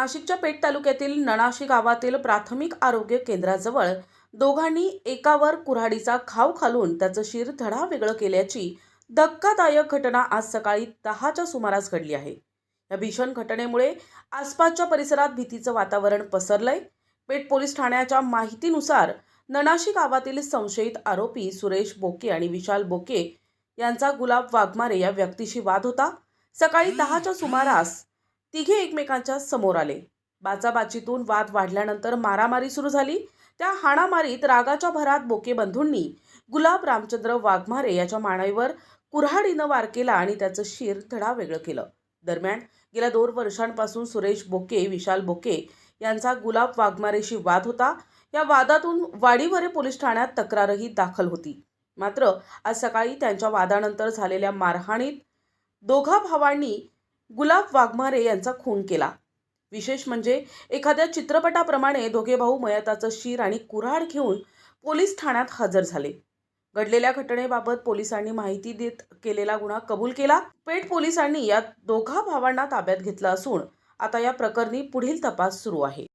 नाशिकच्या पेठ तालुक्यातील नणाशी गावातील प्राथमिक आरोग्य केंद्राजवळ दोघांनी एकावर कुऱ्हाडीचा खाव खालून त्याचं शिर धडा वेगळं केल्याची धक्कादायक घटना आज सकाळी दहाच्या सुमारास घडली आहे. या भीषण घटनेमुळे आसपासच्या परिसरात भीतीचं वातावरण पसरलंय. पेठ पोलीस ठाण्याच्या माहितीनुसार नणाशी गावातील संशयित आरोपी सुरेश बोके आणि विशाल बोके यांचा गुलाब वाघमारे या व्यक्तीशी वाद होता. सकाळी दहाच्या सुमारास तिघे एकमेकांच्या समोर आले. बाचाबाचीतून वाद वाढल्यानंतर मारामारी सुरू झाली. त्या हाणामारीत रागाच्या भरात बोके बंधूंनी गुलाब रामचंद्र वाघमारे याच्या मानाईवर कुऱ्हाडीनं वार केला आणि त्याचं शिर धडा वेगळं केलं. दरम्यान गेल्या दोन वर्षांपासून सुरेश बोके विशाल बोके यांचा गुलाब वाघमारेशी वाद होता. या वादातून वाडीवरे पोलीस ठाण्यात तक्रारही दाखल होती. मात्र आज सकाळी त्यांच्या वादानंतर झालेल्या मारहाणीत दोघा भावांनी गुलाब वाघमारे यांचा खून केला. विशेष म्हणजे एखाद्या चित्रपटाप्रमाणे दोघे भाऊ मयताचं शिर आणि कुऱ्हाड घेऊन पोलीस ठाण्यात हजर झाले. घडलेल्या घटनेबाबत पोलिसांनी माहिती देत केलेला गुन्हा कबूल केला. पेठ पोलिसांनी या दोघा भावांना ताब्यात घेतलं असून आता या प्रकरणी पुढील तपास सुरू आहे.